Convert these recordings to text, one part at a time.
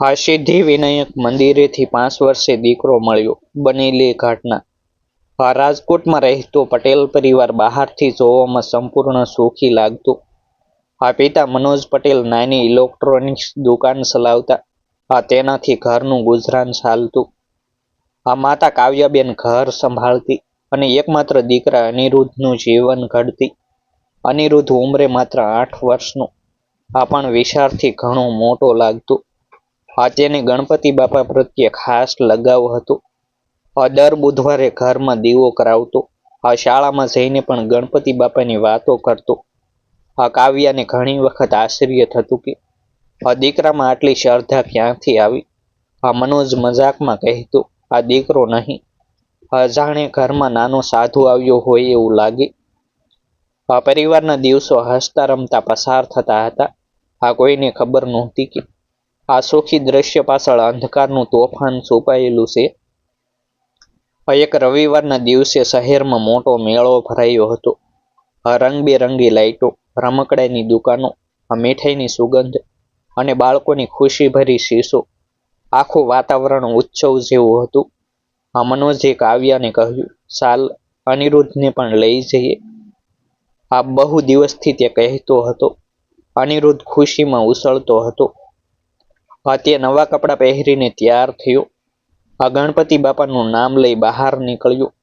આ સિદ્ધિ વિનાયક મંદિરેથી પાંચ વર્ષે દીકરો મળ્યો બનેલી ઘટના. આ રાજકોટમાં રહેતો પટેલ પરિવાર બહારથી જોવામાં સંપૂર્ણ સુખી લાગતો. આ પિતા મનોજ પટેલ નાની ઇલેક્ટ્રોનિક્સ દુકાન ચલાવતા, આ તેનાથી ઘરનું ગુજરાન ચાલતું. આ માતા કાવ્યાબેન ઘર સંભાળતી અને એકમાત્ર દીકરા અનિરુદ્ધનું જીવન ઘડતી. અનિરુદ્ધ ઉંમરે માત્ર આઠ વર્ષનો. આ પણ વિશાળથી ઘણો મોટો લાગતો. તેને ગણપતિ બાપા પ્રત્યે ખાસ લગાવ હતો. દર બુધવારે ઘરમાં દીવો કરાવતો, આ શાળામાં જઈને પણ ગણપતિ બાપાની વાતો કરતો. આ કાવ્યાને ઘણી વખત આશ્ચર્ય થતું કે, આ દીકરામાં આટલી શ્રદ્ધા ક્યાંથી આવી? આ મનોજ મજાકમાં કહેતો, આ દીકરો નહીં. અજાણે ઘરમાં નાનો સાધુ આવ્યો હોય એવું લાગે. આ પરિવારના દિવસો હસતા રમતા પસાર થતા હતા. આ કોઈને ખબર નહોતી કે આ સુખી દ્રશ્ય પાછળ અંધકારનું તોફાન છુપાયેલું છે. એક રવિવારના દિવસે શહેરમાં મોટો મેળો ભરાયો હતો. રંગબેરંગી લાઇટો રમકડાની દુકાનો મીઠાઈની સુગંધ અને બાળકોની ખુશીભરી શીશો, આખું વાતાવરણ ઉત્સવ જેવું હતું. આ મનોજે કાવ્યાને કહ્યું ચાલ અનિરુદ્ધને પણ લઈ જઈએ. આ બહુ દિવસથી તે કહેતો હતો. અનિરુદ્ધ ખુશીમાં ઉછળતો હતો. તે નવા કપડાં પહેરીને તૈયાર થયો. આ ગણપતિ બાપાનું નામ લઈ બહાર નીકળ્યો.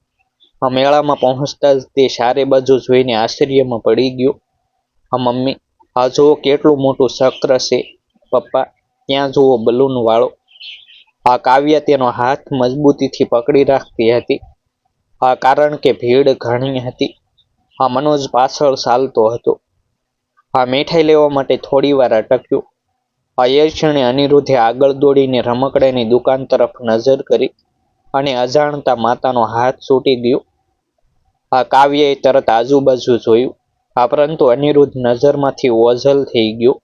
આ મેળામાં પહોંચતા જ તે ચારે બાજુ જોઈને આશ્ચર્યમાં પડી ગયો. આ મમ્મી, આ જુઓ કેટલું મોટું ચક્ર છે. પપ્પા, ત્યાં જુઓ બલૂન વાળો. આ કાવ્ય તેનો હાથ મજબૂતીથી પકડી રાખતી હતી. આ કારણ કે ભીડ ઘણી હતી. આ મનોજ પાછળ ચાલતો હતો. આ મીઠાઈ લેવા માટે થોડી વાર અટક્યો. આ ક્ષણે અનિરુદ્ધે આગળ દોડીને રમકડાની દુકાન તરફ નજર કરી અને અજાણતા માતાનો હાથ છૂટી ગયો. આ કાવ્યએ તરત આજુબાજુ જોયું. આ પરંતુ અનિરુદ્ધ નજરમાંથી ઓઝલ થઈ ગયો.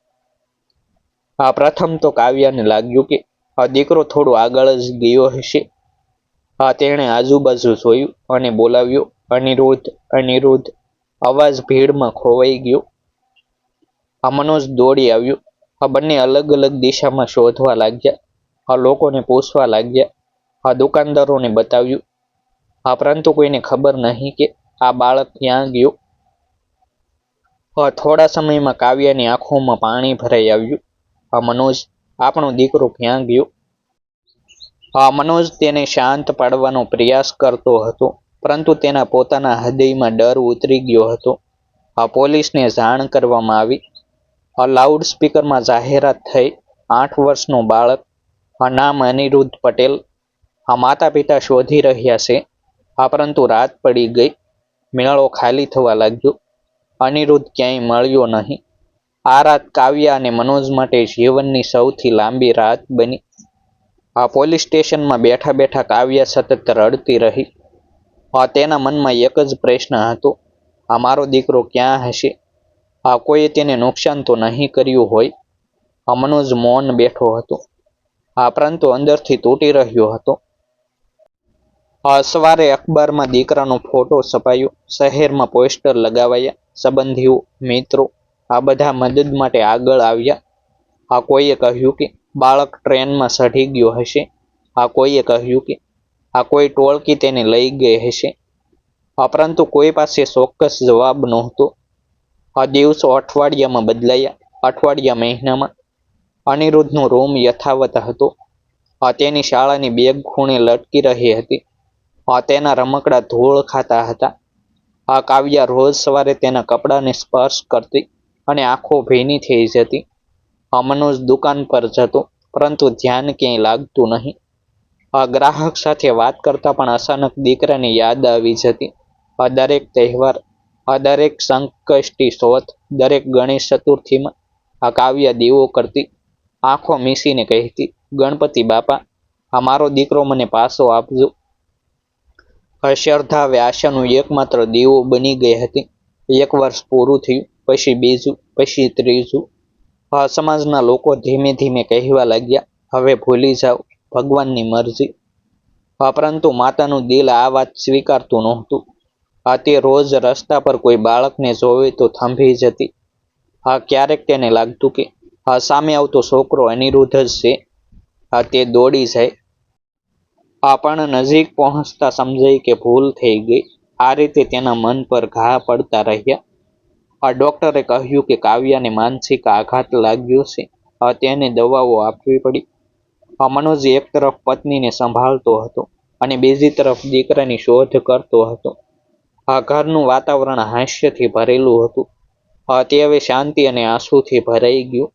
આ પ્રથમ તો કાવ્યાને લાગ્યું કે આ દીકરો થોડો આગળ જ ગયો હશે. આ તેણે આજુબાજુ જોયું અને બોલાવ્યો, અનિરુદ્ધ અનિરુદ્ધ. અવાજ ભીડમાં ખોવાઈ ગયો. આ મનોજ દોડી આવ્યો. આ બંને અલગ અલગ દિશામાં શોધવા લાગ્યા. આ લોકોને પૂછવા લાગ્યા. આ દુકાનદારોને બતાવ્યું. આ પરંતુ કોઈને ખબર નહીં કે આ બાળક ક્યાં ગયો. આ થોડા સમયમાં કાવ્યાની આંખોમાં પાણી ભરાઈ આવ્યું. આ મનોજ, આપણો દીકરો ક્યાં ગયો? આ મનોજ તેને શાંત પાડવાનો પ્રયાસ કરતો હતો, પરંતુ તેના પોતાના હૃદયમાં ડર ઉતરી ગયો હતો. આ પોલીસને જાણ કરવામાં આવી. લાઉડ સ્પીકરમાં જાહેરાત થઈ. આઠ વર્ષનું બાળક. આ નામ અનિરુદ્ધ પટેલ. આ માતા પિતા શોધી રહ્યા છે. આ પરંતુ રાત પડી ગઈ. મેળો ખાલી થવા લાગ્યો. અનિરુદ્ધ ક્યાંય મળ્યો નહીં. આ રાત કાવ્યા અને મનોજ માટે જીવનની સૌથી લાંબી રાત બની. આ પોલીસ સ્ટેશનમાં બેઠા બેઠા કાવ્ય સતત રડતી રહી. આ તેના મનમાં એક જ પ્રશ્ન હતો. આ મારો દીકરો ક્યાં હશે? આ કોઈએ તેને નુકસાન તો નહીં કર્યું હોય, આ મનોજ મૌન બેઠો હતો. આ પરંતુ અંદરથી તૂટી રહ્યો હતો. આ સવારે અખબારમાં દીકરાનો ફોટો છપાયો, શહેરમાં પોસ્ટર લગાવાયા, સંબંધીઓ, મિત્રો, આ બધા મદદ માટે આગળ આવ્યા. આ કોઈએ કહ્યું કે, બાળક ટ્રેનમાં ચઢી ગયો હશે. આ કોઈએ કહ્યું કે, આ કોઈ ટોળકી તેને લઈ ગઈ હશે. આ પરંતુ કોઈ પાસે ચોક્કસ જવાબ નહોતો. આ દિવસો અઠવાડિયામાં બદલાયા. અઠવાડિયા મહિનામાં. અનિરુદ્ધનો રૂમ યથાવત હતો. આ તેની શાળાની બેગ ખૂણે લટકી રહી હતી. આ તેના રમકડા ધૂળ ખાતા હતા. આ કાવ્યા રોજ સવારે તેના કપડાને સ્પર્શ કરતી અને આંખો ભીની થઈ જતી. આ મનોજ દુકાન પર જતો, પરંતુ ધ્યાન ક્યાંય લાગતું નહીં. આ ગ્રાહક સાથે વાત કરતા પણ અચાનક દીકરાની યાદ આવી જતી. આ દરેક તહેવાર આ દરેક સંકષ્ટી શોધ દરેક ગણેશ ચતુર્થીમાં આ કાવ્ય દીવો કરતી, આંખો મીસીને કહેતી, ગણપતિ બાપા, આ મારો દીકરો મને પાછો આપજો. અશ્રદ્ધા વ્યાસનું એકમાત્ર દીવો બની ગઈ હતી. એક વર્ષ પૂરું થયું, પછી બીજું, પછી ત્રીજું. આ સમાજના લોકો ધીમે ધીમે કહેવા લાગ્યા, હવે ભૂલી જાઓ, ભગવાનની મરજી. પરંતુ માતાનું દિલ આ વાત સ્વીકારતું નહોતું. આ તે રોજ રસ્તા પર કોઈ બાળકને જોવે તો થંભી જતી. હા, ક્યારેક તેને લાગતું કે, હા, સામે આવતો છોકરો અનિરુદ્ધ જ છે. હા, તે દોડી જાય. આ પણ નજીક પહોંચતા સમજાય કે ભૂલ થઈ ગઈ. આ રીતે તેના મન પર ઘા પડતા રહ્યા. આ ડોક્ટરે કહ્યું કે કાવ્યાને માનસિક આઘાત લાગ્યો છે. આ તેને દવાઓ આપવી પડી. આ મનોજ એક તરફ પત્નીને સંભાળતો હતો અને બીજી તરફ દીકરાની શોધ કરતો હતો. આ ઘરનું વાતાવરણ હાસ્યથી ભરેલું હતું. તે હવે શાંતિ અને આંસુથી ભરાઈ ગયું.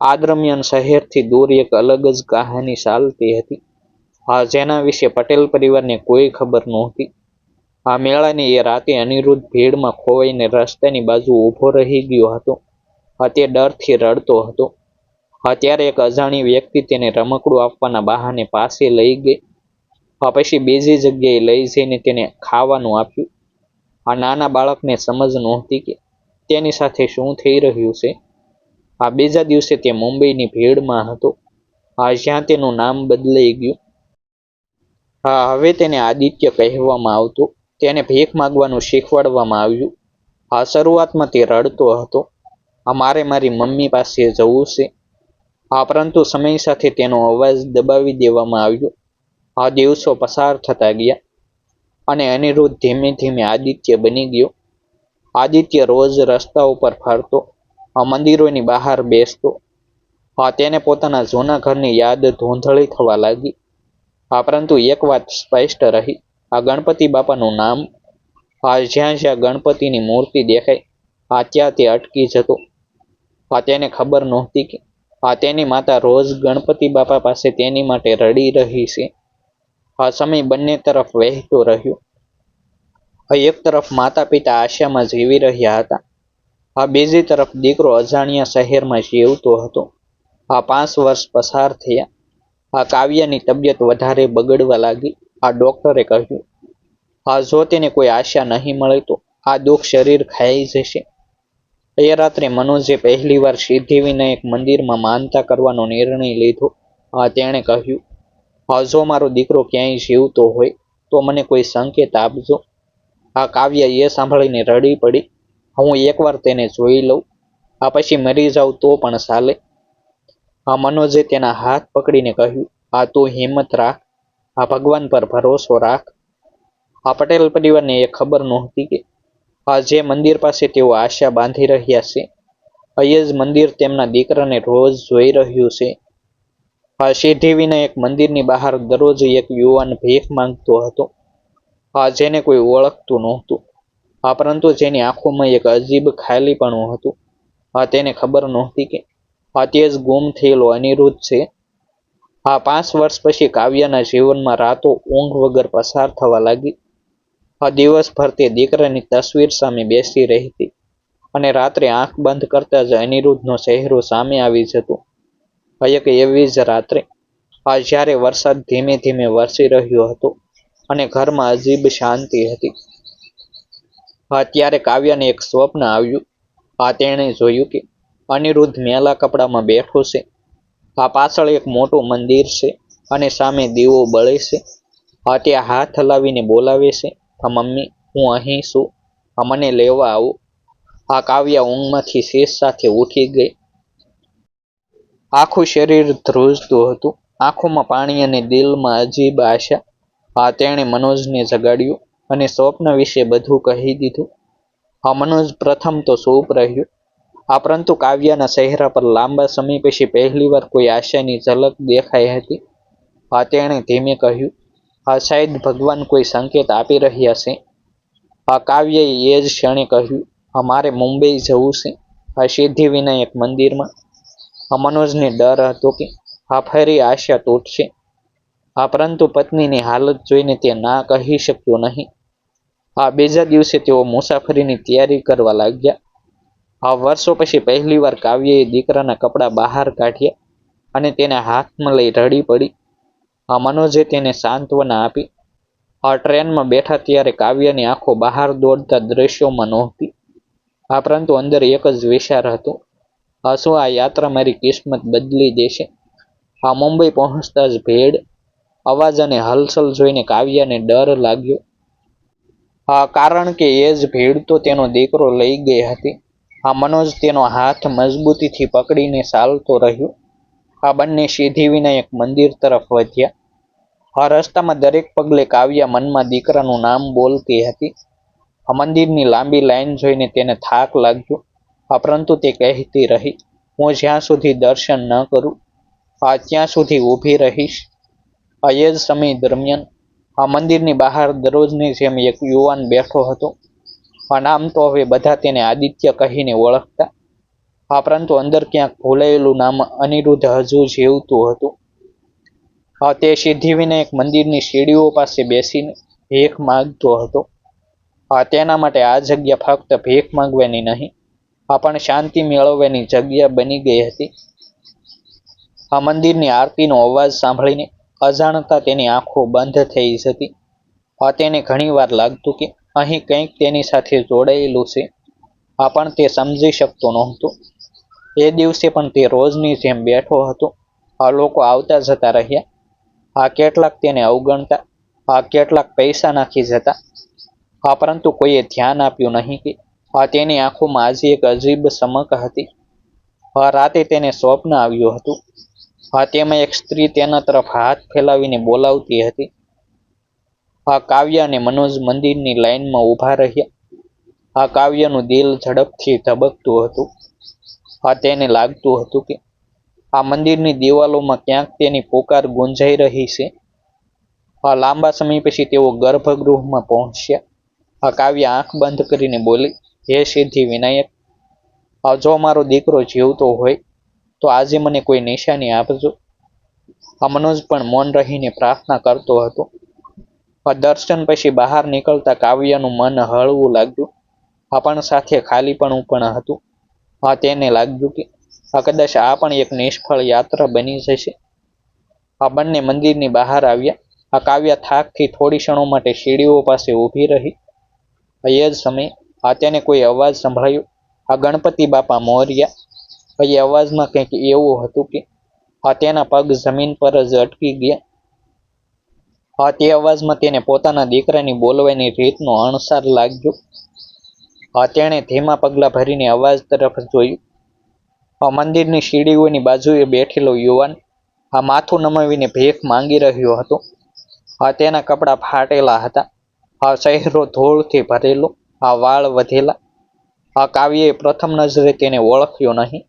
આ દરમિયાન શહેરથી દૂર એક અલગ જ કહાની ચાલતી હતી. જેના વિશે પટેલ પરિવારને કોઈ ખબર નહોતી. આ મેળાની એ રાતે અનિરુદ્ધ ભીડમાં ખોવાઈને રસ્તાની બાજુ ઊભો રહી ગયો હતો. તે ડરથી રડતો હતો. અત્યારે ત્યારે એક અજાણી વ્યક્તિ તેને રમકડું આપવાના બહાને પાસે લઈ ગઈ. પછી બીજી જગ્યાએ લઈ જઈને તેને ખાવાનું આપ્યું. આ નાના બાળકને સમજ નહોતી કે તેની સાથે શું થઈ રહ્યું છે. આ બીજા દિવસે તે મુંબઈની ભીડમાં હતો. આ જ્યાં તેનું નામ બદલાઈ ગયું. હા, હવે તેને આદિત્ય કહેવામાં આવતું. તેને ભીખ માગવાનું શીખવાડવામાં આવ્યું. આ શરૂઆતમાં તે રડતો હતો. આ મારે મારી મમ્મી પાસે જવું છે. આ પરંતુ સમય સાથે તેનો અવાજ દબાવી દેવામાં આવ્યો. આ દિવસો પસાર થતા ગયા. અને અનિરુદ્ધ ધીમે ધીમે આદિત્ય બની ગયો. આદિત્ય રોજ રસ્તા ઉપર ફરતો મંદિરોની બહાર બેસતો. આ તેને પોતાના જૂના ઘરની યાદ ધૂંધળી થવા લાગી. આ પરંતુ એક વાત સ્પષ્ટ રહી. આ ગણપતિ બાપાનું નામ આ જ્યાં જ્યાં ગણપતિની મૂર્તિ દેખાય આ ત્યાં તે અટકી જતો. આ તેને ખબર નહોતી કે આ તેની માતા રોજ ગણપતિ બાપા પાસે તેની માટે રડી રહી છે. આ સમય બંને તરફ વહેતો રહ્યો. આ એક તરફ માતા પિતા આશામાં જીવી રહ્યા હતા. આ બીજી તરફ દીકરો અજાણ્યા શહેરમાં જીવતો હતો. આ પાંચ વર્ષ પસાર થયા. આ કાવ્યની તબિયત વધારે બગડવા લાગી. આ ડોક્ટરે કહ્યું આ જો તેને કોઈ આશા નહીં મળે તો આ દુઃખ શરીર ખાઈ જશે. એ રાત્રે મનોજે પહેલી વાર સિદ્ધિવિનાયક મંદિરમાં માનતા કરવાનો નિર્ણય લીધો. આ તેણે કહ્યું જો મારો દીકરો ક્યાંય જીવતો હોય, તો મને કોઈ સંકેત આપજો. આ કાવ્ય એ સાંભળીને રડી પડી. હું એકવાર તેને જોઈ લઉં. આ પછી મરી જાઉં તો પણ ચાલે. આ મનોજે તેના હાથ પકડીને કહ્યું, આ તું હિંમત રાખ. આ ભગવાન પર ભરોસો રાખ. આ પટેલ પરિવારને એ ખબર નહોતી કે આ જે મંદિર પાસે તેઓ આશા બાંધી રહ્યા છે અહીં જ મંદિર તેમના દીકરાને રોજ જોઈ રહ્યું છે. આ સિદ્ધિવિનાયક મંદિરની બહાર દરરોજ એક યુવાન ભીખ માંગતો હતો. જેને કોઈ ઓળખતું નહોતું. હા પરંતુ જેની આંખોમાં એક અજીબ ખાલીપણું હતું. હા તેને ખબર નહોતી કે તે જ ગુમ થયેલો અનિરુદ્ધ છે. આ પાંચ વર્ષ પછી કાવ્યના જીવનમાં રાતો ઊંઘ વગર પસાર થવા લાગી. આ દિવસભર તે દીકરાની તસવીર સામે બેસી રહેતી અને રાત્રે આંખ બંધ કરતા જ અનિરુદ્ધનો ચહેરો સામે આવી જતો. એક એવી જ રાત્રે. આ જ્યારે વરસાદ ધીમે ધીમે વરસી રહ્યો હતો અને ઘરમાં અજીબ શાંતિ હતી. આ ત્યારે કાવ્યને એક સ્વપ્ન આવ્યું. આ તેણે જોયું કે અનિરુદ્ધ મેલા કપડામાં બેઠો છે. આ પાછળ એક મોટું મંદિર છે અને સામે દીવો બળે છે. આ તે હાથ હલાવીને બોલાવે છે આ મમ્મી, હું અહીં છું. આ મને લેવા આવો. આ કાવ્ય ઊંઘમાંથી શેષ સાથે ઉઠી ગઈ. આખું શરીર ધ્રુજતું હતું. આંખોમાં પાણી અને દિલમાં અજીબ આશા. આ તેણે મનોજને જગાડ્યું અને સ્વપ્ન વિશે બધું કહી દીધું. આ મનોજ, પ્રથમ તો સૂપ રહ્યો. આ પરંતુ કાવ્યના ચહેરા પર લાંબા સમય પછી પહેલીવાર કોઈ આશાની ઝલક દેખાઈ હતી. આ તેણે ધીમે કહ્યું આ શાયદ ભગવાન કોઈ સંકેત આપી રહ્યા છે. આ કાવ્યએ એ જ ક્ષણે કહ્યું અમારે મુંબઈ જવું છે. આ સિદ્ધિવિનાયક મંદિરમાં આ મનોજને ડર હતો કે આ ફરી આશા તૂટશે. આ પરંતુ પત્નીની હાલત જોઈને તે ના કહી શક્યો નહીં. આ બીજા દિવસે તેઓ મુસાફરીની તૈયારી કરવા લાગ્યા. આ વર્ષો પછી પહેલીવાર કાવ્યએ દીકરાના કપડાં બહાર કાઢ્યા અને તેને હાથમાં લઈ રડી પડી. આ મનોજે તેને સાંત્વના આપી. આ ટ્રેનમાં બેઠા ત્યારે કાવ્યની આંખો બહાર દોડતા દ્રશ્યોમાં નહોતી. આ પરંતુ અંદર એક જ વિચાર હતો. આ શું આ યાત્રા મારી કિસ્મત બદલી દેશે આ મુંબઈ પહોંચતા જ ભેડ, અવાજ અને હલચલ જોઈને કાવ્યાને ડર લાગ્યો. આ કારણ કે એ જ ભીડ તો તેનો દીકરો લઈ ગઈ હતી. આ મનોજ તેનો હાથ મજબૂતીથી પકડીને ચાલતો રહ્યો. આ બંને સિદ્ધિવિનાયક મંદિર તરફ વધ્યા. આ રસ્તામાં દરેક પગલે કાવ્યા મનમાં દીકરાનું નામ બોલતી હતી. આ મંદિરની લાંબી લાઈન જોઈને તેને થાક લાગ્યો. પરંતુ તે કહેતી રહી, હું જ્યાં સુધી દર્શન ન કરું, આ ત્યાં સુધી ઊભી રહીશ. આ સમય દરમિયાન આ મંદિરની બહાર દરરોજની જેમ એક યુવાન બેઠો હતો. આ નામ તો હવે બધા તેને આદિત્ય કહીને ઓળખતા. આ પરંતુ અંદર ક્યાંક ભૂલાયેલું નામ અનિરુદ્ધ હજુ જીવતું હતું. આ તે સિદ્ધિવિનાયક મંદિરની સીડીઓ પાસે બેસીને ભીખ માંગતો હતો. આ તેના માટે આ જગ્યા ફક્ત ભીખ માંગવાની નહીં આ શાંતિ મેળવવાની જગ્યા બની ગઈ હતી. આ મંદિરની આરતીનો અવાજ સાંભળીને અજાણતા તેની આંખો બંધ થઈ જતી. આ તેને ઘણીવાર લાગતું કે અહીં કંઈક તેની સાથે જોડાયેલું છે. આ પણ તે સમજી શકતો નહોતો. એ દિવસે પણ તે રોજની જેમ બેઠો હતો. આ લોકો આવતા જતા રહ્યા. આ કેટલાક તેને અવગણતા, આ કેટલાક પૈસા નાખી જતા. આ પરંતુ કોઈએ ધ્યાન આપ્યું નહીં કે તેની આંખોમાં આજે એક અજીબ સમક હતી. રાતે તેને સ્વપ્ન આવ્યું હતું. તેમાં એક સ્ત્રી તેના તરફ હાથ ફેલાવીને બોલાવતી હતી. કાવ્ય અને મનોજ મંદિરની લાઈનમાં ઊભા રહ્યા. આ કાવ્યનું દિલ ઝડપથી ધબકતું હતું. આ તેને લાગતું હતું કે આ મંદિરની દિવાલોમાં ક્યાંક તેની પોકાર ગુંજાઈ રહી છે. આ લાંબા સમય પછી તેઓ ગર્ભગૃહમાં પહોંચ્યા. આ કાવ્ય આંખ બંધ કરીને બોલી હે સિદ્ધિ વિનાયક જો મારો દીકરો જીવતો હોય, તો આજે મને કોઈ નિશાની આપજો. આ મનોજ પણ મૌન રહીને પ્રાર્થના કરતો હતો. આ દર્શન પછી બહાર નીકળતા કાવ્યનું મન હળવું લાગ્યું. આ પણ સાથે ખાલીપણું પણ હતું. આ તેને લાગ્યું કે, આ કદાચ આ પણ એક નિષ્ફળ યાત્રા બની જશે. આ બંને મંદિરની બહાર આવ્યા. આ કાવ્ય થાકથી થોડી ક્ષણો માટે સીડીઓ પાસે ઊભી રહી. એ જ સમયે આ તેને કોઈ અવાજ સંભળાયો? આ ગણપતિ બાપા મોર્યા. પછી અવાજમાં કંઈક એવું હતું કે આ તેના પગ જમીન પર જ અટકી ગયા. આ તે અવાજમાં તેને પોતાના દીકરાની બોલવાની રીતનો અણસાર લાગ્યો. આ તેણે ધીમા પગલા ભરીને અવાજ તરફ જોયું. આ મંદિરની સીડીઓની બાજુએ બેઠેલો યુવાન આ માથું નમાવીને ભેખ માંગી રહ્યો હતો. આ તેના કપડાં ફાટેલા હતા. આ ચહેરો ધૂળથી ભરેલો. આ વાળ વધેલા. આ કાવ્યએ પ્રથમ નજરે તેને ઓળખ્યો નહીં.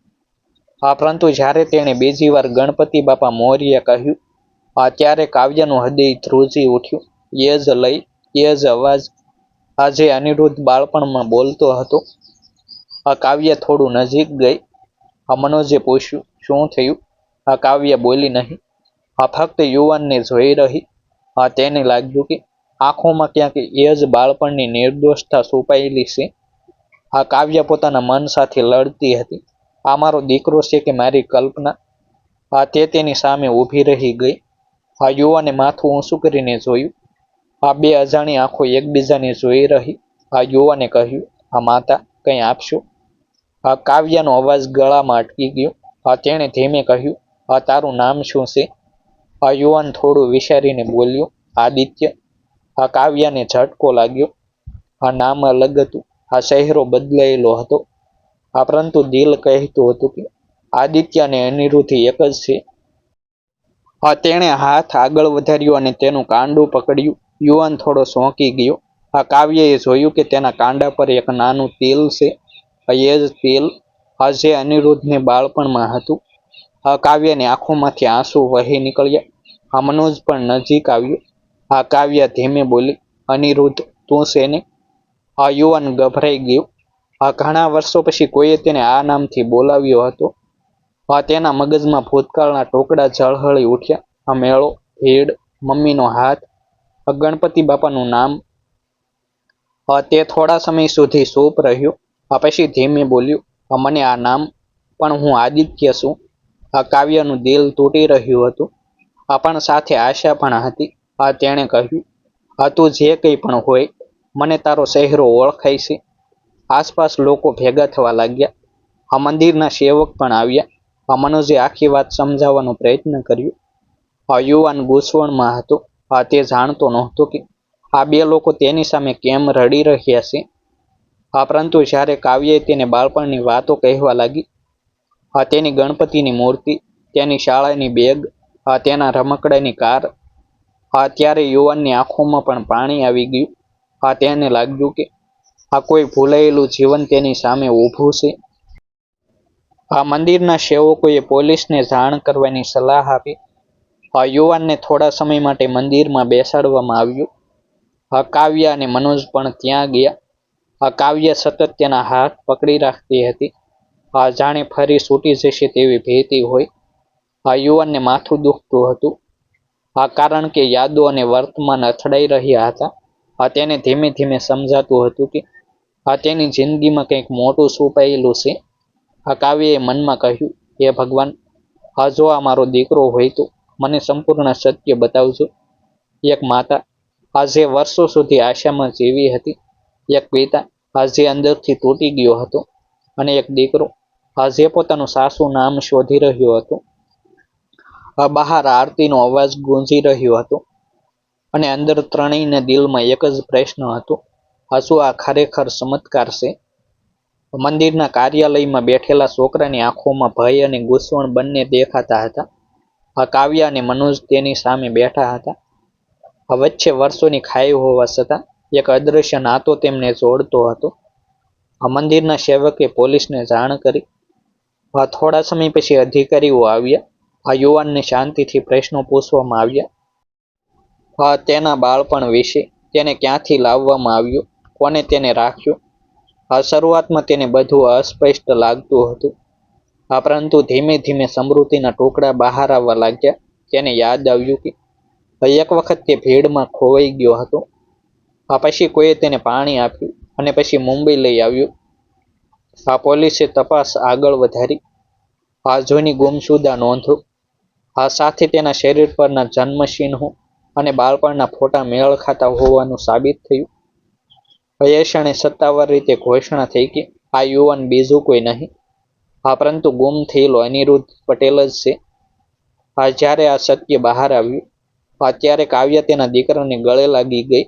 આ પરંતુ જ્યારે તેણે બીજી વાર ગણપતિ બાપા મોર્ય કહ્યું આ ત્યારે કાવ્યનું હૃદય ધ્રુજી ઉઠ્યું. એ જ લઈ, એ જ અવાજ. આજે અનિરુદ્ધ બાળપણમાં બોલતો હતો. આ કાવ્ય થોડું નજીક ગઈ. આ મનોજે પૂછ્યું, શું થયું? આ કાવ્ય બોલી નહીં. આ ફક્ત યુવાનને જોઈ રહી. આ તેને લાગ્યું કે આંખોમાં ક્યાંક એ જ બાળપણની નિર્દોષતા છુપાયેલી છે. આ કાવ્ય પોતાના મન સાથે લડતી હતી. આ મારો દીકરો છે કે મારી કલ્પના? આ તે તેની સામે ઊભી રહી ગઈ. આ યુવાને માથું ઊંચું કરીને જોયું. આ બે અજાણી આંખો એકબીજાને જોઈ રહી. આ યુવાને કહ્યું, આ માતા, કંઈ આપશો? આ કાવ્યનો અવાજ ગળામાં અટકી ગયો. આ તેણે ધીમે કહ્યું, આ તારું નામ શું છે? આ યુવાન થોડું વિચારીને બોલ્યો, આદિત્ય. આ કાવ્યાને ઝટકો લાગ્યો. આ નામ અલગ હતું. આ ચહેરો બદલાયેલો હતો. આ પરંતુ દિલ કહેતું હતું કે આદિત્ય અને અનિરુદ્ધ એક જ છે. આ તેણે હાથ આગળ વધાર્યો અને તેનું કાંડું પકડ્યું. યુવાન થોડો સોંકી ગયો. આ કાવ્યએ જોયું કે તેના કાંડા પર એક નાનું તેલ છે. એ જ તેલ. આ જે અનિરુદ્ધને બાળપણમાં હતું. આ કાવ્યની આંખોમાંથી આંસુ વહી નીકળ્યા. આ મનોજ પણ નજીક આવ્યો. આ કાવ્ય ધીમે બોલી, અનિરુદ્ધ, તું શેને? આ યુવાન ગભરાઈ ગયો. આ ઘણા વર્ષો પછી કોઈએ તેને આ નામથી બોલાવ્યો હતો. આ તેના મગજમાં ભૂતકાળના ટુકડા ઝળહળી ઉઠ્યા. આ મેળો, ભીડ, મમ્મીનો હાથ, આ ગણપતિ બાપાનું નામ. આ તે થોડા સમય સુધી ચૂપ રહ્યો. આ પછી ધીમે બોલ્યું, આ મને આ નામ, પણ હું આદિત્ય છું. આ કાવ્યનું દિલ તૂટી રહ્યું હતું. આ પણ સાથે આશા પણ હતી. આ તેણે કહ્યું આ તું જે કંઈ પણ હોય, મને તારો ચહેરો ઓળખાય છે. આસપાસ લોકો ભેગા થવા લાગ્યા. આ મંદિરના સેવક પણ આવ્યા. આ મનોજે આખી વાત સમજાવવાનો પ્રયત્ન કર્યો. આ યુવાન ગુસવણમાં હતો. આ તે જાણતો નહોતો કે આ બે લોકો તેની સામે કેમ રડી રહ્યા છે. આ પરંતુ જ્યારે કાવ્યએ તેને બાળપણની વાતો કહેવા લાગી, આ તેની ગણપતિની મૂર્તિ, તેની શાળાની બેગ, આ તેના રમકડાની કાર આ ત્યારે યુવાનની આંખોમાં પણ પાણી આવી ગયું. આ તેને લાગ્યું કે આ કોઈ ભૂલાયેલું જીવન તેની સામે ઊભું છે. આ મંદિરના સેવકોએ પોલીસને જાણ કરવાની સલાહ આપી. આ યુવાનને થોડા સમય માટે મંદિરમાં બેસાડવામાં આવ્યું. આ કાવ્ય અને મનોજ પણ ત્યાં ગયા. આ કાવ્ય સતત તેના હાથ પકડી રાખતી હતી. આ જાણે ફરી છૂટી જશે તેવી ભીતી હોય. આ યુવાનને માથું દુખતું હતું. આ કારણ કે યાદો અને વર્તમાન અથડાઈ રહ્યા હતા. આ તેને ધીમે ધીમે સમજાતું હતું કે આ તેની જિંદગીમાં કંઈક મોટું છુપાયેલું છે. આ કાવ્યએ મનમાં કહ્યું, હે ભગવાન, આ જો આ મારો દીકરો હોય તો મને સંપૂર્ણ સત્ય બતાવજો. એક માતા, આ જે વર્ષો સુધી આશામાં જીવી હતી, એક પિતા, આ જે અંદરથી તૂટી ગયો હતો, અને એક દીકરો, આ જે પોતાનું સાસુ નામ શોધી રહ્યો હતો બહાર આરતીનો અવાજ ગુંજી રહ્યો હતો. અને અંદર ત્રણેયના દિલમાં એક જ પ્રશ્ન હતો. શું આ ખરેખર ચમત્કાર છે? મંદિરના કાર્યાલયમાં બેઠેલા છોકરાની આંખોમાં ભય અને ગુસવણ બંને દેખાતા હતા. આ કાવ્ય અને મનોજ તેની સામે બેઠા હતા. વચ્ચે વર્ષોની ખાઈ હોવા છતાં એક અદૃશ્ય નાતો તેમને જોડતો હતો. આ મંદિરના સેવકે પોલીસને જાણ કરી. થોડા સમય પછી અધિકારીઓ આવ્યા. આ યુવાનને શાંતિથી પ્રશ્નો પૂછવામાં આવ્યા. આ તેના બાળપણ વિશે તેને ક્યાંથી લાવવામાં આવ્યું? કોને તેને રાખ્યું? આ શરૂઆતમાં તેને બધું અસ્પષ્ટ લાગતું હતું. આ પરંતુ ધીમે ધીમે સમૃદ્ધિના ટુકડા બહાર આવવા લાગ્યા. તેને યાદ આવ્યું કે એક વખત તે ભીડમાં ખોવાઈ ગયો હતો. આ પછી કોઈએ તેને પાણી આપ્યું અને પછી મુંબઈ લઈ આવ્યું. આ પોલીસે તપાસ આગળ વધારી. આ જૂની ગુમશુદા નોંધો આ સાથે તેના શરીર પરના જન્મચિહ્નો અને બાળપણના ફોટા મેળ ખાતા હોવાનું સાબિત થયું. હયેશણે સત્તાવાર રીતે ઘોષણા થઈ કે આ યુવાન બીજું કોઈ નહીં. આ પરંતુ ગુમ થયેલો અનિરુદ્ધ પટેલ જ છે. આ જ્યારે આ સત્ય બહાર આવ્યું આ ત્યારે કાવ્ય તેના દીકરાને ગળે લાગી ગઈ.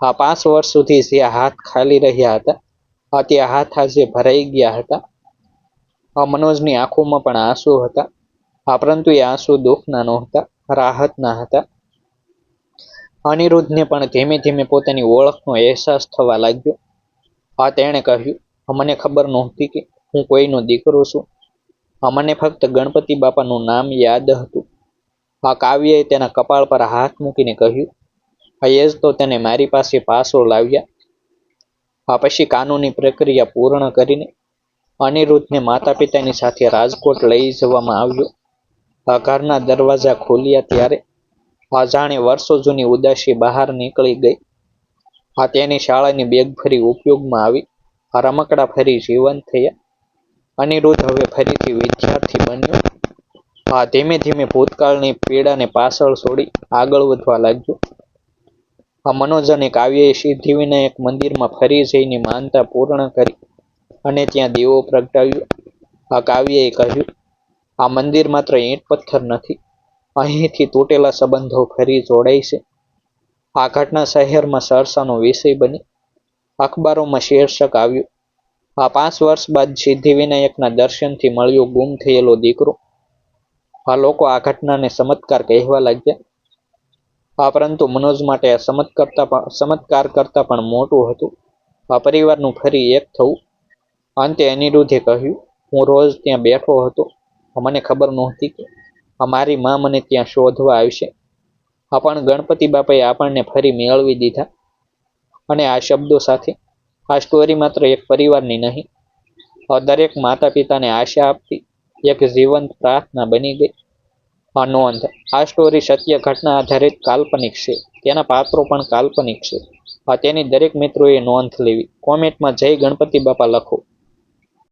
આ પાંચ વર્ષ સુધી જે હાથ ખાલી રહ્યા હતા આ તે હાથ આજે ભરાઈ ગયા હતા. આ મનોજની આંખોમાં પણ આંસુ હતા. આ પરંતુ એ આંસુ દુઃખના નહોતા, રાહતના હતા. અનિરુદ્ધને પણ ધીમે ધીમે પોતાની ઓળખનો અહેસાસ થવા લાગ્યો. આ તેણે કહ્યું મને ખબર નહોતી કે હું કોઈનો દીકરો છું. મને ફક્ત ગણપતિ બાપાનું નામ યાદ હતું. આ કાવ્યએ તેના કપાળ પર હાથ મૂકીને કહ્યું હયેજ તો તેને મારી પાસે પાછો લાવ્યા. આ પછી કાનૂની પ્રક્રિયા પૂર્ણ કરીને અનિરુદ્ધને માતા પિતાની સાથે રાજકોટ લઈ જવામાં આવ્યો. ઘરના દરવાજા ખોલ્યા ત્યારે આ જાણે વર્ષો જૂની ઉદાસી બહાર નીકળી ગઈ. આ તેની શાળાની બેગ ફરી ઉપયોગમાં આવી આ રમકડા ફરી જીવંત થયા. અનિરુદ્ધ હવે ફરીથી વિદ્યાર્થી બન્યો. આ ધીમે ધીમે ભૂતકાળની પીડાને પાછળ છોડી આગળ વધવા લાગ્યો. આ મનોજ અને કાવ્યએ સિદ્ધિવિનાયક મંદિરમાં ફરી જઈને માનતા પૂર્ણ કરી અને ત્યાં દીવો પ્રગટાવ્યો. આ કાવ્યએ કહ્યું આ મંદિર માત્ર ઈંટ પથ્થર નથી, અહીંથી તૂટેલા સંબંધો ફરી જોડાય છે. આ ઘટના શહેરમાં સરસાનો વિષય બની. અખબારોમાં શીર્ષક આવ્યું, આ પાંચ વર્ષ બાદ સિદ્ધિવિનાયકના દર્શનથી મળ્યો ગુમ થયેલો દીકરો. આ લોકો આ ઘટનાને ચમત્કાર કહેવા લાગ્યા. આ પરંતુ મનોજ માટે આ ચમત્કારતા ચમત્કાર કરતા પણ મોટું હતું. આ પરિવારનું ફરી એક થવું. અંતે અનિરુદ્ધે કહ્યું, હું રોજ ત્યાં બેઠો હતો. મને ખબર નહોતી કે અમારી માં મને ત્યાં શોધવા આવશે. પણ ગણપતિ બાપાએ આપણને ફરી મેળવી દીધા. અને આ શબ્દો સાથે, આ સ્ટોરી માત્ર એક પરિવારની નહીં દરેક માતા પિતાને આશા આપતી એક જીવંત પ્રાર્થના બની ગઈ. આ નોંધ આ સ્ટોરી સત્ય ઘટના આધારિત કાલ્પનિક છે. તેના પાત્રો પણ કાલ્પનિક છે. તેની દરેક મિત્રોએ નોંધ લેવી. કોમેન્ટમાં જય ગણપતિ બાપા લખો.